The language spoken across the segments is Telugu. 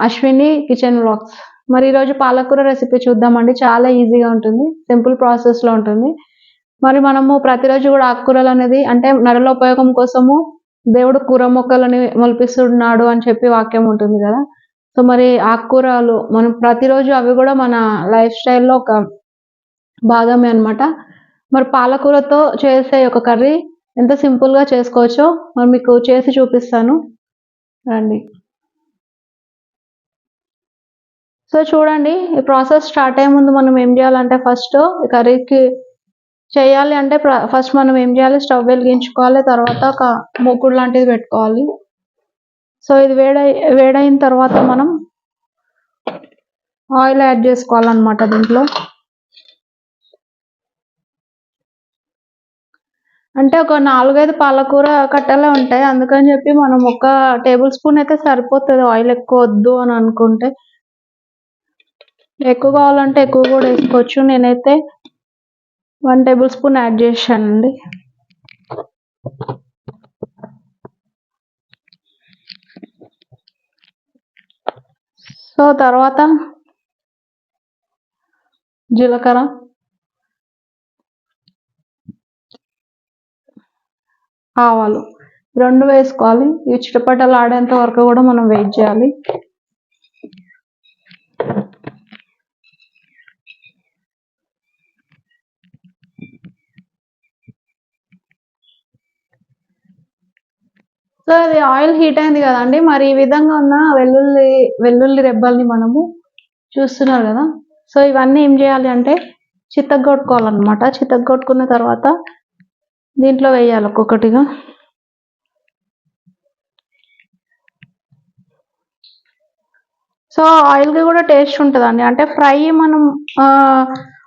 అశ్విని కిచెన్ బ్లాగ్స్ మరి ఈరోజు పాలకూర రెసిపీ చూద్దామండి. చాలా ఈజీగా ఉంటుంది. సింపుల్ ప్రాసెస్లో ఉంటుంది. మరి మనము ప్రతిరోజు కూడా ఆకుకూరలు అనేది అంటే నరుల ఉపయోగం కోసము దేవుడు కూర మొక్కలని మొలిపిస్తున్నాడు అని చెప్పి వాక్యం ఉంటుంది కదా. సో మరి ఆకుకూరలు మనం ప్రతిరోజు అవి కూడా మన లైఫ్ స్టైల్లో ఒక భాగమే అనమాట మరి పాలకూరతో చేసే ఒక కర్రీ ఎంత సింపుల్గా చేసుకోవచ్చో మరి మీకు చేసి చూపిస్తాను. రండి. సో చూడండి ఈ ప్రాసెస్ స్టార్ట్ అయ్యే ముందు మనం ఏం చేయాలంటే ఫస్ట్ కర్రీకి చేయాలి అంటే ఫస్ట్ మనం ఏం చేయాలి? స్టవ్ వెలిగించుకోవాలి తర్వాత ఒక మూకుడు లాంటిది పెట్టుకోవాలి. సో ఇది వేడై వేడైన తర్వాత మనం ఆయిల్ యాడ్ చేసుకోవాలన్నమాట దీంట్లో. అంటే ఒక నాలుగైదు పాలకూర కట్టలే ఉంటాయి. అందుకని చెప్పి మనం ఒక టేబుల్ స్పూన్ అయితే సరిపోతుంది. ఆయిల్ ఎక్కువ వద్దు అని అనుకుంటే ఎక్కువ కావాలంటే ఎక్కువ కూడా వేసుకోవచ్చు. నేనైతే వన్ టేబుల్ స్పూన్ యాడ్ చేశానండి. సో తర్వాత జీలకర్ర. ఆవాలు రెండు వేసుకోవాలి. ఇవి చిటపటలు ఆడేంత వరకు కూడా మనం వెయిట్ చేయాలి. సో అది ఆయిల్ హీట్ అయింది కదండి. మరి ఈ విధంగా ఉన్న వెల్లుల్లి వెల్లుల్లి రెబ్బల్ని మనము చూస్తున్నారు కదా. సో ఇవన్నీ ఏం చేయాలి అంటే చిత్తగొట్టుకోవాలన్నమాట చిత్తగొట్టుకున్న తర్వాత దీంట్లో వేయాలి ఒక్కొక్కటిగా. సో ఆయిల్కి కూడా టేస్ట్ ఉంటుందండి. అంటే ఫ్రై మనం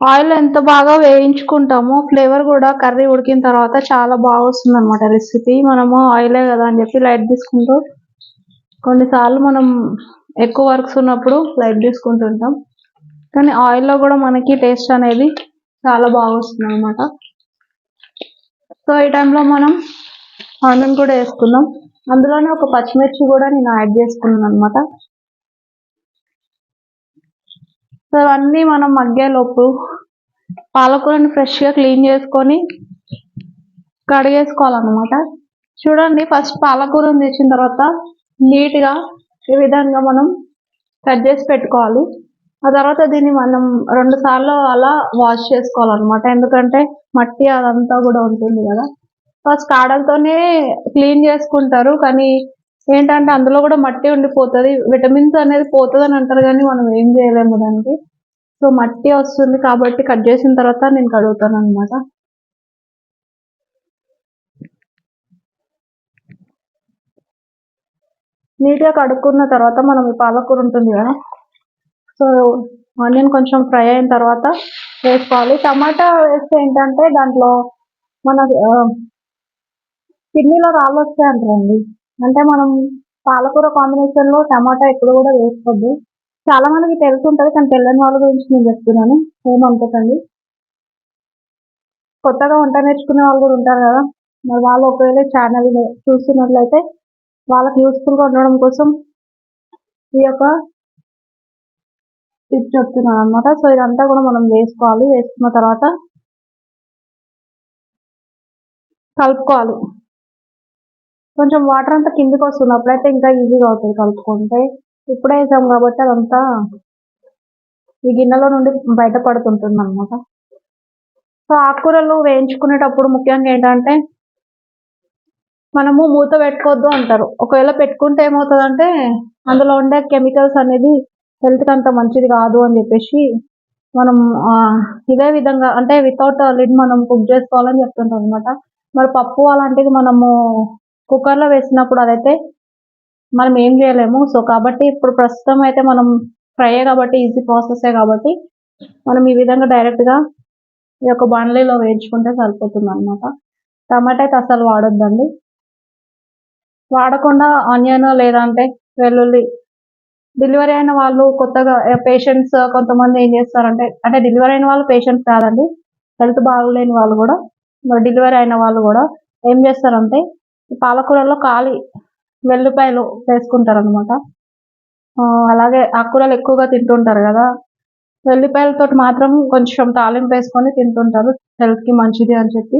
ఆయిల్ ఎంత బాగా వేయించుకుంటామో ఫ్లేవర్ కూడా కర్రీ ఉడికిన తర్వాత చాలా బాగా వస్తుంది అనమాట రెసిపీ. మనము ఆయిలే కదా అని చెప్పి లైట్ తీసుకుంటూ కొన్నిసార్లు మనం ఎక్కువ వర్క్స్ ఉన్నప్పుడు లైట్ తీసుకుంటుంటాం కానీ ఆయిల్లో కూడా మనకి టేస్ట్ అనేది చాలా బాగా వస్తుంది అనమాట సో ఈ టైంలో మనం ఆనియన్ కూడా వేసుకుందాం. అందులోనే ఒక పచ్చిమిర్చి కూడా నేను యాడ్ చేసుకున్నాను అనమాట సో అవన్నీ మనం మగ్గేలోపు పాలకూరని ఫ్రెష్గా క్లీన్ చేసుకొని కడిగేసుకోవాలన్నమాట. చూడండి ఫస్ట్ పాలకూరని తెచ్చిన తర్వాత నీట్గా ఈ విధంగా మనం కట్ చేసి పెట్టుకోవాలి. ఆ తర్వాత దీన్ని మనం రెండు సార్లు అలా వాష్ చేసుకోవాలన్నమాట. ఎందుకంటే మట్టి అదంతా కూడా ఉంటుంది కదా. ఫస్ట్ కాడలతోనే క్లీన్ చేసుకుంటారు కానీ ఏంటంటే అందులో కూడా మట్టి ఉండిపోతుంది విటమిన్స్ అనేది పోతుంది అని అంటారు కానీ మనం ఏం చేయలేము దానికి. సో మట్టి వస్తుంది కాబట్టి కట్ చేసిన తర్వాత నేను కడుగుతాను అనమాట నీట్గా కడుక్కున్న తర్వాత మనం ఈ పాలకూర ఉంటుంది కదా. సో ఆనియన్ కొంచెం ఫ్రై అయిన తర్వాత వేసుకోవాలి. టమాటా వేస్తే ఏంటంటే దాంట్లో మన కిడ్నీలో రాళ్ళు వస్తాయి అంటారండి అంటే మనం పాలకూర కాంబినేషన్లో టమాటా ఎప్పుడు కూడా వేసుకోవద్దు చాలా మందికి తెలిసి ఉంటుంది కానీ తెలియని వాళ్ళ గురించి నేను చెప్తున్నాను. ఏమనుకోకండి కొత్తగా వంట నేర్చుకునే వాళ్ళు కూడా ఉంటారు కదా. మరి వాళ్ళు ఒకవేళ ఛానల్ చూస్తున్నట్లయితే వాళ్ళకి యూస్ఫుల్గా ఉండడం కోసం ఈ యొక్క టిప్ చెప్తున్నాను అనమాట సో ఇదంతా కూడా మనం వేసుకోవాలి. వేసుకున్న తర్వాత కలుపుకోవాలి. కొంచెం వాటర్ అంతా కిందికి వస్తున్నప్పుడు అయితే ఇంకా ఈజీగా అవుతుంది కలుపుకుంటే. ఇప్పుడే వేసాం కాబట్టి అదంతా ఈ గిన్నెలో నుండి బయటపడుతుంటుంది అనమాట సో ఆకుకూరలు వేయించుకునేటప్పుడు ముఖ్యంగా ఏంటంటే మనము మూత పెట్టుకోవద్దు అంటారు. ఒకవేళ పెట్టుకుంటే ఏమవుతుందంటే అందులో ఉండే కెమికల్స్ అనేది హెల్త్కి అంత మంచిది కాదు అని చెప్పేసి మనం ఇదే విధంగా అంటే వితౌట్ లిడ్ మనం కుక్ చేసుకోవాలని చెప్తుంటాం అనమాట మరి పప్పు అలాంటిది మనము కుక్కర్లో వేసినప్పుడు అదైతే మనం ఏం చేయలేము. సో కాబట్టి ఇప్పుడు ప్రస్తుతం అయితే మనం ఫ్రై కాబట్టి ఈజీ ప్రాసెసే కాబట్టి మనం ఈ విధంగా డైరెక్ట్గా ఈ యొక్క బండ్లీలో వేయించుకుంటే సరిపోతుంది అనమాట టమాటా అయితే అసలు వాడొద్దండి. వాడకుండా ఆనియన్ లేదంటే వెల్లుల్లి డెలివరీ అయిన వాళ్ళు కొత్తగా పేషెంట్స్ కొంతమంది ఏం చేస్తారంటే అంటే డెలివరీ అయిన వాళ్ళు పేషెంట్స్ కాదండి. హెల్త్ బాగలేని వాళ్ళు కూడా మరి డెలివరీ అయిన వాళ్ళు కూడా ఏం చేస్తారంటే పాలకూరలో కాలి వెల్లిపాయలు వేసుకుంటారు అనమాట అలాగే ఆకుకూరలు ఎక్కువగా తింటుంటారు కదా. వెల్లిపాయలతో మాత్రం కొంచెం తాలింపు వేసుకొని తింటుంటారు. హెల్త్కి మంచిది అని చెప్పి.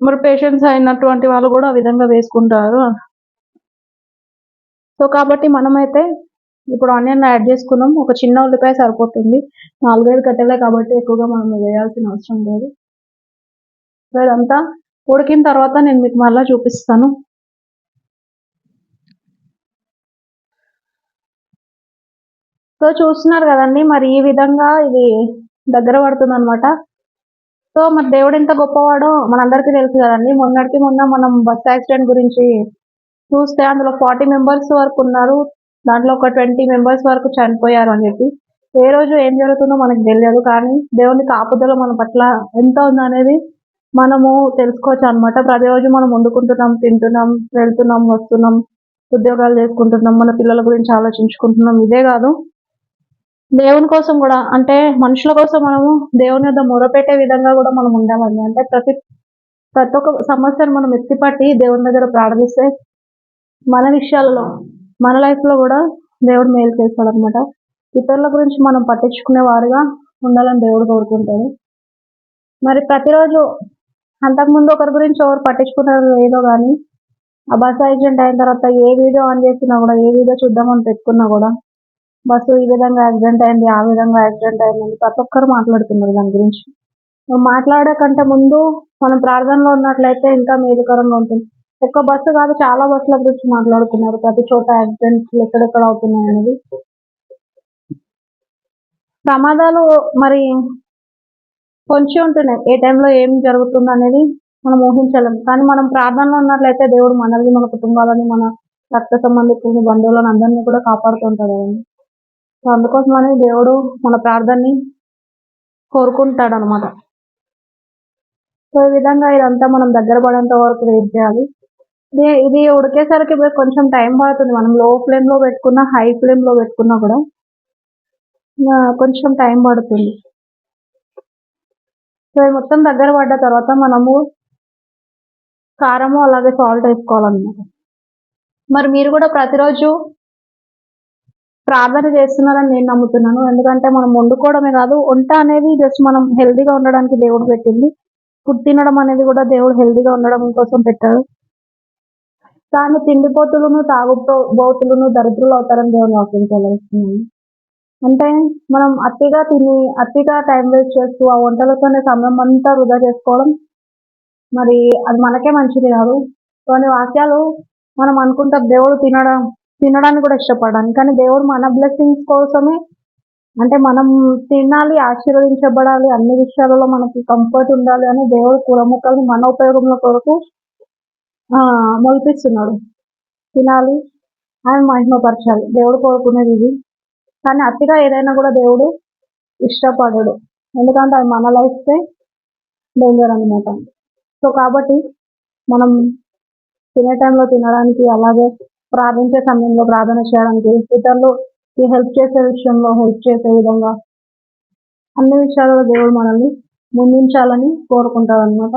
మరి పేషెంట్స్ అయినటువంటి వాళ్ళు కూడా ఆ విధంగా వేసుకుంటారు. సో కాబట్టి మనమైతే ఇప్పుడు ఆనియన్ యాడ్ చేసుకున్నాం. ఒక చిన్న ఉల్లిపాయ సరిపోతుంది. నాలుగైదు కట్టెలే కాబట్టి ఎక్కువగా మనం వేయాల్సిన అవసరం లేదు. సో ఇదంతా ఉడికిన తర్వాత నేను మీకు మళ్ళీ చూపిస్తాను. సో చూస్తున్నారు కదండి మరి ఈ విధంగా ఇది దగ్గర పడుతుంది అనమాట సో మరి దేవుడు ఎంత గొప్పవాడో మనందరికీ తెలుసు కదండి. మొన్నటికి మొన్న మనం బస్ యాక్సిడెంట్ గురించి చూస్తే అందులో ఫార్టీ మెంబర్స్ వరకు ఉన్నారు. దాంట్లో ఒక ట్వంటీ మెంబర్స్ వరకు చనిపోయారు అని చెప్పి. ఏ రోజు ఏం జరుగుతుందో మనకు తెలియదు కానీ దేవుని కాపుదల మన పట్ల ఎంత ఉందనేది మనము తెలుసుకోవచ్చు అనమాట ప్రతిరోజు మనం వండుకుంటున్నాం తింటున్నాం వెళ్తున్నాం వస్తున్నాం ఉద్యోగాలు చేసుకుంటున్నాం మన పిల్లల గురించి ఆలోచించుకుంటున్నాం ఇదే కాదు. దేవుని కోసం కూడా అంటే మనుషుల కోసం మనము దేవుని యొద్ద మొరపెట్టే విధంగా కూడా మనం ఉండాలండి. అంటే ప్రతి ప్రతి ఒక్క సమస్యను మనం ఎత్తిపట్టి దేవుని దగ్గర ప్రార్థిస్తే మన విషయాలలో మన లైఫ్లో కూడా దేవుడు మేలు చేస్తాడు అనమాట ఇతరుల గురించి మనం పట్టించుకునే వారుగా ఉండాలని దేవుడు కోరుకుంటాడు. మరి ప్రతిరోజు అంతకుముందు ఒకరి గురించి ఎవరు పట్టించుకున్నారు లేదో కానీ ఆ బస్సు యాక్సిడెంట్ అయిన తర్వాత ఏ వీడియో ఆన్ చేసినా కూడా ఏ వీడియో చూద్దామని పెట్టుకున్నా కూడా బస్సు ఈ విధంగా యాక్సిడెంట్ అయింది ఆ విధంగా యాక్సిడెంట్ అయింది ప్రతి ఒక్కరు మాట్లాడుతున్నారు దాని గురించి. మాట్లాడకంటే ముందు మనం ప్రార్థనలో ఉన్నట్లయితే ఇంకా మేలుకరంగా ఉంటుంది. ఒక్క బస్సు కాదు చాలా బస్సుల గురించి మాట్లాడుతున్నారు. ప్రతి చోట యాక్సిడెంట్స్ ఎక్కడెక్కడ అవుతున్నాయి అనేది. ప్రమాదాలు మరి కొంచెం ఉంటున్నాయి ఏ టైంలో ఏం జరుగుతుంది అనేది మనం ఊహించలేం. కానీ మనం ప్రార్థనలో ఉన్నట్లయితే దేవుడు మనల్ని మన కుటుంబాలని మన రక్త సంబంధికులని బంధువులను అందరినీ కూడా కాపాడుతుంటాడు కదండి సో అందుకోసమని దేవుడు మన ప్రార్థనని కోరుకుంటాడు అనమాట సో ఈ విధంగా ఇదంతా మనం దగ్గర పడేంత వరకు వెయిట్ చేయాలి. ఇది ఉడికేసరికి కొంచెం టైం పడుతుంది. మనం లో ఫ్లేమ్లో పెట్టుకున్నా హై ఫ్లేమ్లో పెట్టుకున్నా కూడా కొంచెం టైం పడుతుంది. సో ఇది మొత్తం దగ్గర పడ్డ తర్వాత మనము కారము అలాగే సాల్ట్ వేసుకోవాలన్నమాట. మరి మీరు కూడా ప్రతిరోజు ప్రార్థన చేస్తున్నారని నేను నమ్ముతున్నాను. ఎందుకంటే మనం వండుకోవడమే కాదు వంట అనేది జస్ట్ మనం హెల్దీగా ఉండడానికి దేవుడు పెట్టింది. ఫుడ్ తినడం అనేది కూడా దేవుడు హెల్దీగా ఉండడం కోసం పెట్టాడు. తాను తిండిపోతులను తాగుబోతులను దరిద్రులు అవుతారని దేవుని వాక్యం తెలియజేస్తున్నాను అంటే మనం అతిగా తిని అతిగా టైం వేస్ట్ చేస్తూ ఆ వంటలతోనే సమయం అంతా వృధా చేసుకోవడం మరి అది మనకే మంచిది కాదు. కొన్ని వాక్యాలు మనం అనుకుంటాం దేవుడు తినడం తినడానికి కూడా ఇష్టపడాను కానీ దేవుడు మన బ్లెస్సింగ్స్ కోసమే అంటే మనం తినాలి ఆశీర్వదించబడాలి అన్ని విషయాలలో మనకి కంఫర్ట్ ఉండాలి అని దేవుడు కూర ముక్కల్ని మన ఉపయోగంలో కొరకు మొలిపిస్తున్నాడు. తినాలి ఆయన మహిమపరచాలి. దేవుడు కోరుకునేది ఇది. కానీ అతిగా ఏదైనా కూడా దేవుడు ఇష్టపడడు. ఎందుకంటే అది మన లైఫ్కే డేంజర్ అనమాట సో కాబట్టి మనం తినే టైంలో తినడానికి అలాగే ప్రార్థించే సమయంలో ప్రార్థన చేయడానికి ఇతరులు ఈ హెల్ప్ చేసే విషయంలో హెల్ప్ చేసే విధంగా అన్ని విషయాలలో దేవుడు మనల్ని ముందుంచాలని కోరుకుంటాడు అనమాట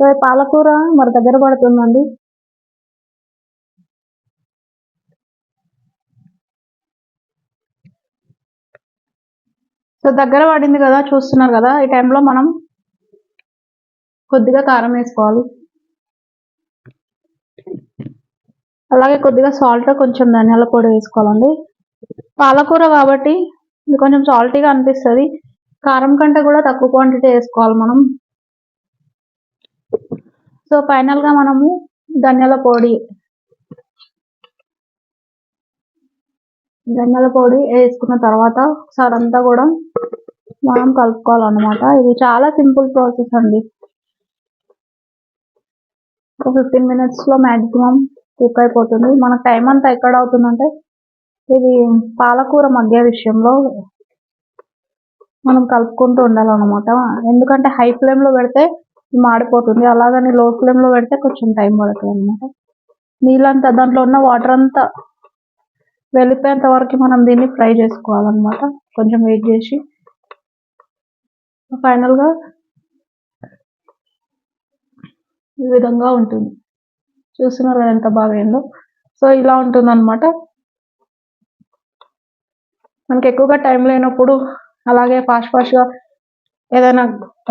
సో పాలకూర మరి దగ్గర పడుతుందండి. సో దగ్గర పడింది కదా చూస్తున్నారు కదా ఈ టైంలో మనం కొద్దిగా కారం వేసుకోవాలి. అలాగే కొద్దిగా సాల్ట్ కొంచెం ధనియాల పొడి వేసుకోవాలండి. పాలకూర కాబట్టి ఇది కొంచెం సాల్టీగా అనిపిస్తుంది. కారం కంటే కూడా తక్కువ క్వాంటిటీ వేసుకోవాలి మనం. సో ఫైనల్గా మనము ధనియాల పొడి ధనియాల పొడి వేసుకున్న తర్వాత ఒకసారి అంతా కూడా మనం కలుపుకోవాలన్నమాట. ఇది చాలా సింపుల్ ప్రాసెస్ అండి. ఒక ఫిఫ్టీన్ మినిట్స్లో కుక్ అయిపోతుంది. మన టైం అంతా ఎక్కడ అవుతుందంటే ఇది పాలకూర మగ్గే విషయంలో మనం కలుపుకుంటూ ఉండాలన్నమాట. ఎందుకంటే హై ఫ్లేమ్లో పెడితే మాడిపోతుంది. అలాగని లో ఫ్లేమ్లో పెడితే కొంచెం టైం పడుతుంది అనమాట నీళ్ళంతా దాంట్లో ఉన్న వాటర్ అంతా వెళ్ళిపోయేంత వరకు మనం దీన్ని ఫ్రై చేసుకోవాలన్నమాట. కొంచెం వెయిట్ చేసి ఫైనల్గా ఈ విధంగా ఉంటుంది. చూస్తున్నారు ఎంత బాగా అయిందో. సో ఇలా ఉంటుందన్నమాట. మనకి ఎక్కువగా టైం లేనప్పుడు అలాగే ఫాస్ట్ ఫాస్ట్గా ఏదైనా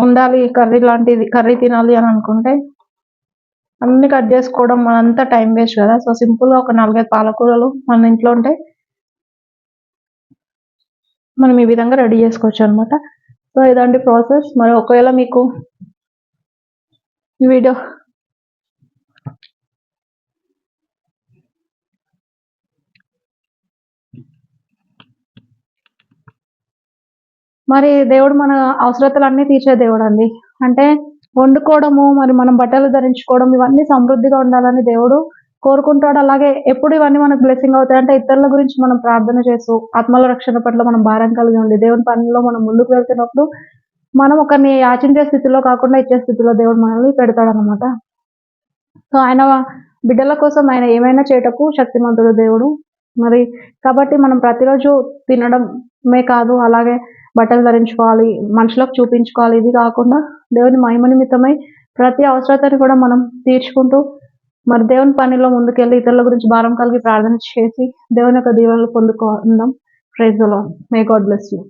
ఉండాలి కర్రీ లాంటిది కర్రీ తినాలి అని అనుకుంటే అన్ని కట్ చేసుకోవడం మనంతా టైం వేస్ట్ కదా. సో సింపుల్గా ఒక నాలుగైదు పాలకూరలు మన ఇంట్లో ఉంటే మనం ఈ విధంగా రెడీ చేసుకోవచ్చు అనమాట సో ఇదండి ప్రాసెస్. మరి ఒకవేళ మీకు ఈ వీడియో మరి దేవుడు మన అవసరతలన్నీ తీర్చే దేవుడు అండి అంటే వండుకోవడము మరి మనం బట్టలు ధరించుకోవడం ఇవన్నీ సమృద్ధిగా ఉండాలని దేవుడు కోరుకుంటాడు. అలాగే ఎప్పుడు ఇవన్నీ మనకు బ్లెస్సింగ్ అవుతాయి అంటే ఇతరుల గురించి మనం ప్రార్థన చేస్తూ ఆత్మల రక్షణ పట్ల మనం భారం కలిగి ఉండి దేవుని పనిలో మనం ముందుకు వెళ్తున్నప్పుడు మనం ఒకరిని యాచించే స్థితిలో కాకుండా ఇచ్చే స్థితిలో దేవుడు మనల్ని పెడతాడు అనమాట సో ఆయన బిడ్డల కోసం ఆయన ఏమైనా చేయటకు శక్తిమంతుడు దేవుడు మరి. కాబట్టి మనం ప్రతిరోజు తినడమే కాదు అలాగే బట్టలు ధరించుకోవాలి మనుషులకు చూపించుకోవాలి. ఇది కాకుండా దేవుని మహిమ నిమిత్తమై ప్రతి అవసరతని కూడా మనం తీర్చుకుంటూ మరి దేవుని పనిలో ముందుకెళ్ళి ఇతరుల గురించి భారం కలిగి ప్రార్థన చేసి దేవుని యొక్క దీవెనలు పొందుకుందాం. Praise may God bless you